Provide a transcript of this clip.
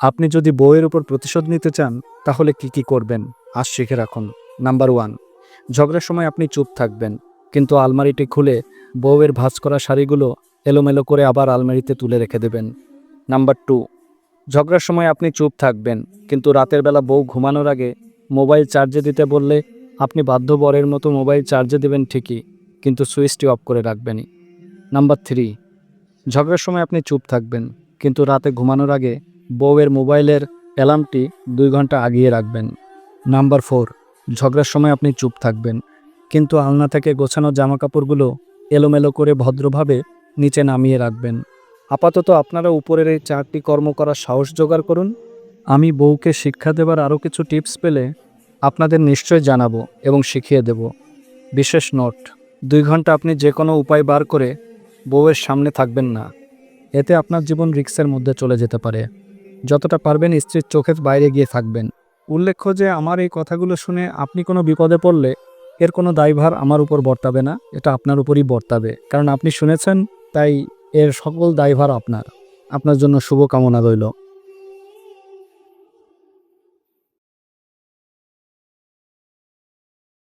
আপনি যদি বউয়ের উপর প্রতিশোধ নিতে চান, তাহলে কি কি করবেন? আজ শিখে রাখুন। নাম্বার ওয়ান, ঝগড়ার সময় আপনি চুপ থাকবেন। কিন্তু আলমারিটি খুলে বউয়ের ভাঁজ করা শাড়িগুলো এলোমেলো করে আবার আলমারিতে তুলে রেখে দেবেন। নাম্বার টু, ঝগড়ার সময় আপনি চুপ থাকবেন। কিন্তু রাতের বেলা বউ ঘুমানোর আগে মোবাইল চার্জে দিতে বললে আপনি বাধ্য বরের মতো মোবাইল চার্জে দেবেন ঠিকই, কিন্তু সুইচটি অফ করে রাখবেনই। নাম্বার থ্রি, ঝগড়ার সময় আপনি চুপ থাকবেন। কিন্তু রাতে ঘুমানোর আগে বউয়ের মোবাইলের অ্যালার্মটি দুই ঘণ্টা আগিয়ে রাখবেন। নাম্বার ফোর, ঝগড়ার সময় আপনি চুপ থাকবেন। কিন্তু আলনা থেকে গোছানো জামাকাপড়গুলো এলোমেলো করে ভদ্রভাবে নিচে নামিয়ে রাখবেন। আপাতত আপনারা উপরের এই চারটি কর্ম করার সাহস জোগাড় করুন। আমি বউকে শিক্ষা দেবার আরও কিছু টিপস পেলে আপনাদের নিশ্চয় জানাব এবং শিখিয়ে দেব। বিশেষ নোট, দুই ঘণ্টা আপনি যে কোনো উপায় বার করে বউয়ের সামনে থাকবেন না। এতে আপনার জীবন রিক্সের মধ্যে চলে যেতে পারে। যতটা পারবেন স্ত্রীর চোখের বাইরে গিয়ে থাকবেন। উল্লেখ্য যে, আমার এই কথাগুলো শুনে আপনি কোনো বিপদে পড়লে এর কোনো দায়ভার আমার উপর বর্তাবে না, এটা আপনার উপরই বর্তাবে। কারণ আপনি শুনেছেন, তাই এর সকল দায়ভার আপনার। আপনার জন্য শুভকামনা রইল।